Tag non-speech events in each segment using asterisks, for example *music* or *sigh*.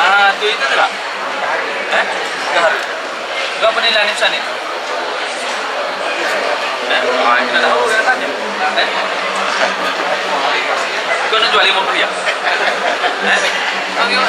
Ah, tu itu besar ni? Eh? Tanya. Eh? Kau nak jual lima puluh ya? Kau tengok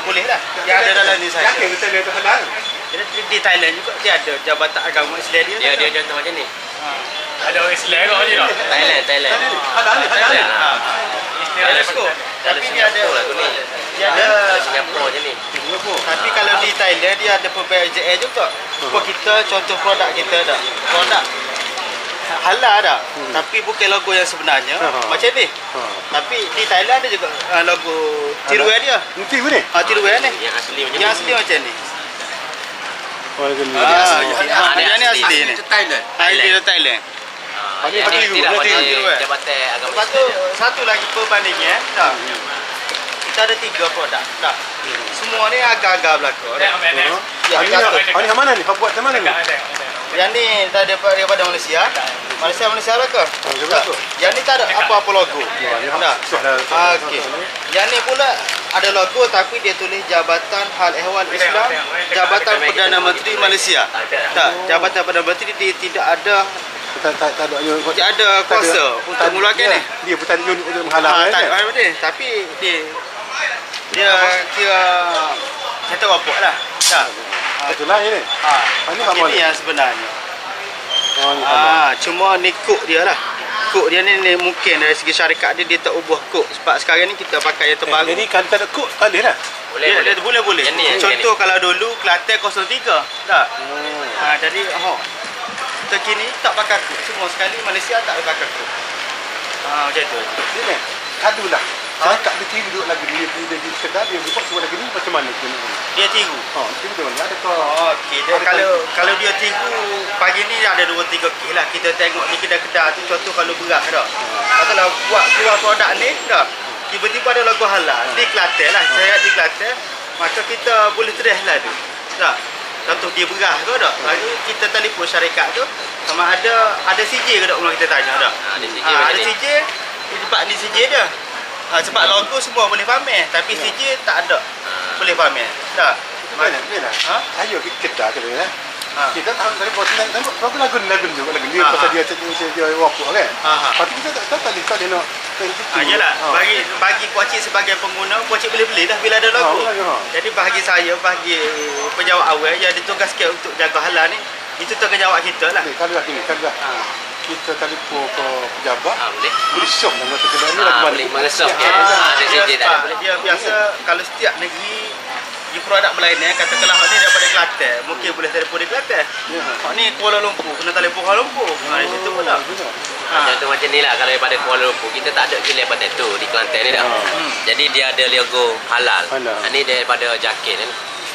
boleh lah Yang ada dalam ni saja Yakin betul dia tu halal? Jadi di, di Thailand juga dia ada Jabatan Agama Islam dia Dia dia contoh macam ni. Ada orang Islam kat sini tak? Thailand, Thailand. Halal ni, halal ni. Thailand. Ada Tapi dia ada Singapura lah tu ni. Dia ada Singapura je ni. Tapi kalau di Thailand dia ada PPJA juga Sebab kita contoh produk kita dah Produk halal dah Tapi bukan logo yang sebenarnya Ha. Macam ni Ha. Tapi di Thailand ada juga uh, logo tiruan dia Nanti apa ni? Ah tiruan ni Yang asli macam Yang ni. asli macam ni Oh, ni. Ah, yang- ni asli. ni Thailand. Thailand Ah, Ini pakai tiru, tidak pakai tiru, eh? Jabatan Agama Lepas tu satu lagi perbandingan dah. Kita ada tiga produk dah. Semua ni agak-agak belakang. dah. Ya, ni satu. ni yang mana ni? Kau buat yang mana ni? Yang ni daripada Malaysia. Malaysia Malaysia belakang. Oh, dia Tak. belakang. Yang ni tak ada apa-apa logo. Ya. Ah, Okey. Yang ni pula ada logo tapi dia tulis Jabatan Hal Ehwal Islam Jabatan Perdana Menteri Malaysia. Tak, Jabatan Perdana Menteri dia tidak ada Tak tak tak ada tidak ada kuasa untuk mengeluarkan ni. Dia bukan unit untuk menghalang Ha, kan? tak ada dia. Tapi dia dia kira tahu apa lah. Tak. Betul lah ini. Ha. Ah? Ini yang sebenarnya. Oh. Ah, cuma ni kod dia lah. Kod dia ni, ni mungkin dari segi syarikat dia dia tak ubah kod sebab sekarang ni kita pakai yang Eh, terbaru. Jadi kalau tak ada kod, tak boleh lah. Boleh, dia, boleh. dia boleh boleh. Yang ni, yang Contoh kalau dulu Kelantan 03. Tak. Hmm. Ha, jadi oh. Terkini tak pakai kod. Semua sekali Malaysia tak ada pakai kod. Ha, macam tu. Dia ni, kadu lah. Saya tak dia tiru duduk lagi dia dia di kedai dia buat sebab lagi ni macam mana dia ni? Dia tiru. Ha, tiru macam mana? Ada kau Oh, okey. Dia kalau kalau dia tiru pagi ni ada dua tiga kes lah. Kita tengok di kedai-kedai tu contoh kalau beras dah. Kalau buat keluar produk ni dah. Tiba-tiba ada logo halal. Di Kelantan lah. Saya di Kelantan. Maka kita boleh terus lah tu. Tak. Contoh dia beras tu dah. Lalu kita telefon syarikat tu sama ada ada CJ ke tak kalau kita tanya dah. Ah, ada CJ Ha, ada ni. CJ. Sebab ni CJ dia. Ha, sebab logo semua boleh pamer tapi CJ tak ada. Boleh pamer. Tak. Mana? Mana? Ha? Saya pergi kedai tu kan. Ha. Kita tahu dari bos tengok tengok lagu lagu ni juga lagu ni Ha, pasal ha. dia cakap dia dia wapuk kan. Ha, ha. Tapi kita tak tahu tak tak boleh nak tengok Ah, yelah, bagi bagi kuacik sebagai pengguna, kuacik boleh beli dah bila ada logo. Ha, ha. Jadi bagi saya, bagi penjawat awal yang ditugaskan untuk jaga halal ni, itu tanggungjawab kita lah. Ni kalau dah ni kalau dah Ha. Kita telefon ke pejabat Ah, boleh. boleh syok dengan tu kedai ni Ah, lagu mana. boleh mengesok. Ya, Ya. ya. Ah, ada dia, ada boleh. biasa kalau setiap negeri di produk berlainan katakanlah hak ni daripada Kelantan mungkin boleh telefon di Kelantan Ya. hak ni Kuala Lumpur kena telefon Kuala Lumpur ha, di situ pula betul. ha. Contoh macam ni lah kalau daripada Kuala Lumpur kita tak ada kilai potato di Kelantan ni dah. Hmm. Jadi dia ada logo halal. Halal. Ah, Ni daripada Jakin kan.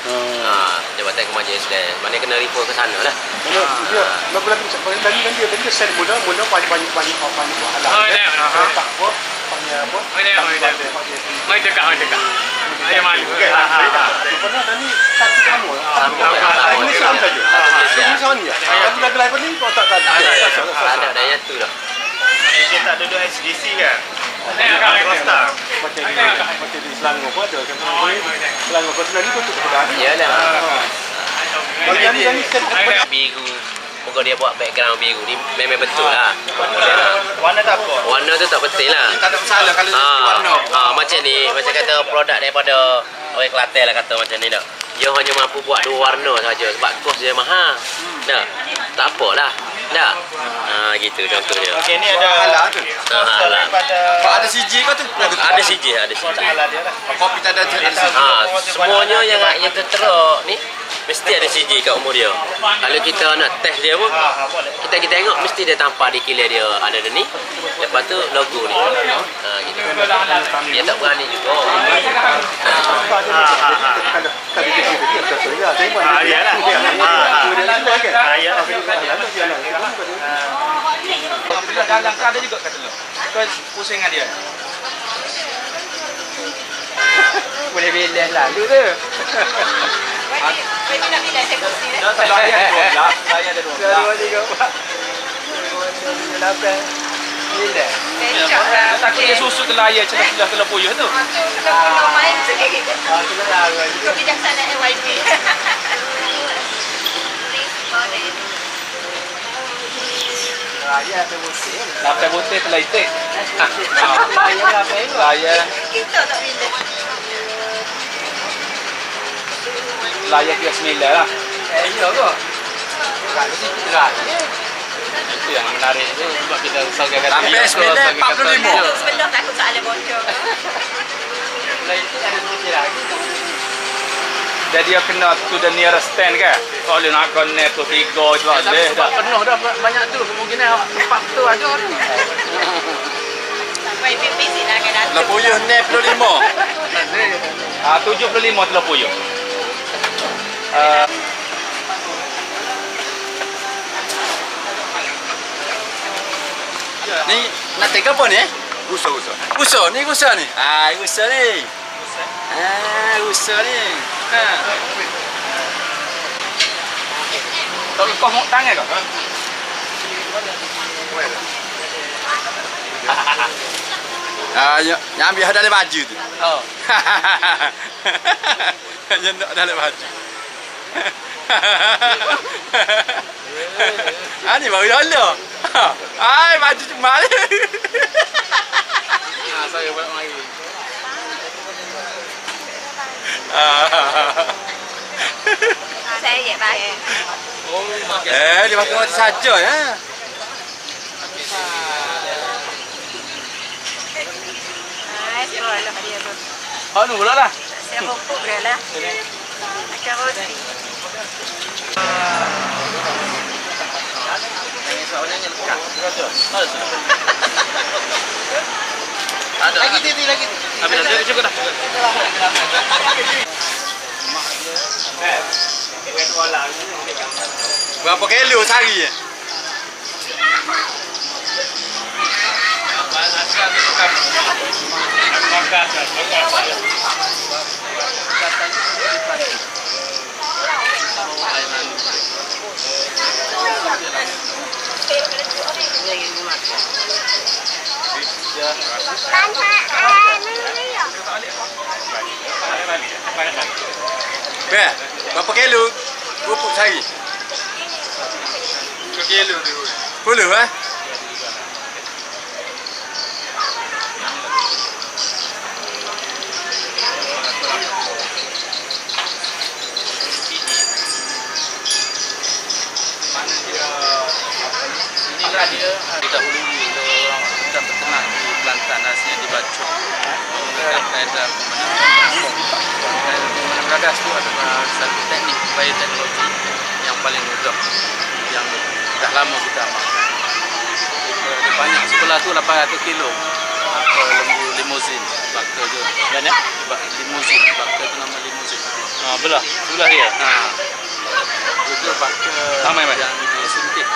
Ha. Ha, Jabatan Kemajuan Islam. Mana kena report ke sana lah. Mana dia lagu-lagu paling tadi kan dia dia send mula mula banyak banyak banyak banyak halal. Oh, ya, aha. Tak apa, panggil apa? Oh, ya, oh, ya. Mai dekat, mai dekat. Ayah malu. Ha, ha, ha. Pernah tadi satu sama. Sama. Satu Malaysia Sama. saja. Malaysia. Malaysia ni. Lagu lagu lain ni kau tak tak Ada, ada, tak. ada. Ada dah yang tu dah. dia tak duduk SDC kan Ni Ada Costa. Macam di macam di Selangor pun ada kan. Selangor pun sebenarnya kau tu kedai ni. Yalah. Bagi yang ni yang ni Biru. Moga dia buat background biru ni memang betul lah. warna tak apa Warna tu tak penting lah. Tak ada masalah kalau Ha, warna. ha, macam ni, macam kata produk daripada orang Kelantan lah kata macam ni dah. Dia hanya mampu buat dua warna saja sebab kos dia mahal. Dah. Tak apa lah. Dah. Ha, gitu contohnya. Okey ni ada Halal tu. Ha, halal. daripada Pak ada CJ kau tu? Ada CJ, ada CJ. halal dia lah. Kopi tak ada ada CJ. Ha, semuanya yang yang tertera ni mesti ada CJ kat umur dia. Kalau kita nak test dia pun Ha, ha kita kita tengok mesti dia tampak di kilat dia ada ni. Lepas tu logo ni. Ha, gitu. Dia tak berani juga. Ha ha ha. Ha ya. Lalu dia nak. Bila dalam kan ada juga kata lu. Kau pusing dengan dia. Boleh bilas lalu tu. Baby nak pindah saya kursi eh. Saya ada dua belah. Saya ada dua belah. Dua tiga empat. Lapan. Bilas. Kecap lah. Dia takut dia susut layar celah celah kena puyuh tu. Ah, tu kalau kalau main sikit. Ah, kita lalu juga. Kau bijaksana NYP. Raya tu musim. Sampai butir terlaitik. Raya apa itu? Layar Kita tak pindah. Layar dia sembilan lah. Eh, iya ke? Kalau kita raya. Itu yang menarik tu sebab kita sebagai kata Sampai sembilan, 45. Sebelum takut soalan bocor. Lain tu ada sikit lagi. Jadi dia kena to the nearest stand kan? Kalau nak connect tu tiga je lah. Boleh dah. penuh dah banyak tu kemungkinan empat tu ada tu. Sampai pipi sih nak kena. Lepuyuh ni 25. Ah, 75 telah puyuh. Ni nak take apa ni eh? Usa usa. Usa ni usa ni. Ah, usa ni. Ah, usa ni. Ha. tak kau mau tangan kau? Ah, yang yang ambil dalam baju tu. Oh. *laughs* yang nak dalam baju. Ah, ni baru dolo. Ai, baju cemal. Ah, saya buat lagi. Saya je pakai. Oh, makan. eh, dia pakai mati saja ya. Ah, sekolah lah dia tu. Oh, nu pula lah. Saya rokok dia lah. Makan roti. Ada. Lagi titi lagi. Habis dah cukup dah. Berapa kilo sehari eh? Ber, berapa kilo kerupuk sehari? Kilo tu. Puluh eh? Dia didahului oleh orang dan peternak di Kelantan aslinya di Bacok. Menggunakan kaedah pemenangan gagas itu adalah satu teknik bioteknologi yang paling mudah yang dah lama kita amalkan. Ada banyak sebelah tu 800 kilo atau lembu limousin bakter tu. Banyak? Limousin, bakter tu nama limousin. Ah, belah, sebelah dia. Ha. Itu bakter Ramai, Mas? yang disuntik